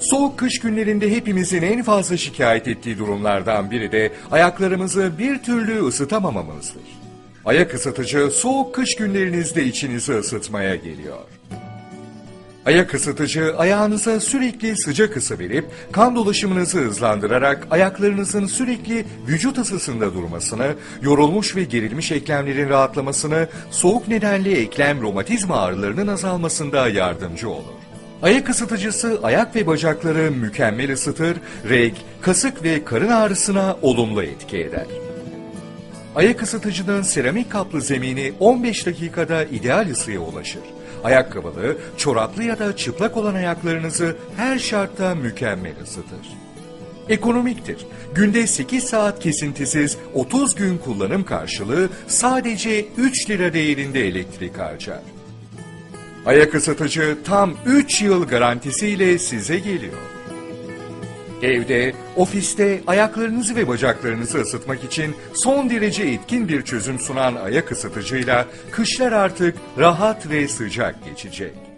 Soğuk kış günlerinde hepimizin en fazla şikayet ettiği durumlardan biri de ayaklarımızı bir türlü ısıtamamamızdır. Ayak ısıtıcı soğuk kış günlerinizde içinizi ısıtmaya geliyor. Ayak ısıtıcı ayağınıza sürekli sıcak ısı verip kan dolaşımınızı hızlandırarak ayaklarınızın sürekli vücut ısısında durmasını, yorulmuş ve gerilmiş eklemlerin rahatlamasını, soğuk nedenli eklem romatizma ağrılarının azalmasında yardımcı olur. Ayak ısıtıcısı ayak ve bacakları mükemmel ısıtır, reg, kasık ve karın ağrısına olumlu etki eder. Ayak ısıtıcının seramik kaplı zemini 15 dakikada ideal ısıya ulaşır. Ayakkabılı, çoraplı ya da çıplak olan ayaklarınızı her şartta mükemmel ısıtır. Ekonomiktir. Günde 8 saat kesintisiz 30 gün kullanım karşılığı sadece 3 lira değerinde elektrik harcar. Ayak ısıtıcı tam 3 yıl garantisiyle size geliyor. Evde, ofiste ayaklarınızı ve bacaklarınızı ısıtmak için son derece etkin bir çözüm sunan ayak ısıtıcıyla kışlar artık rahat ve sıcak geçecek.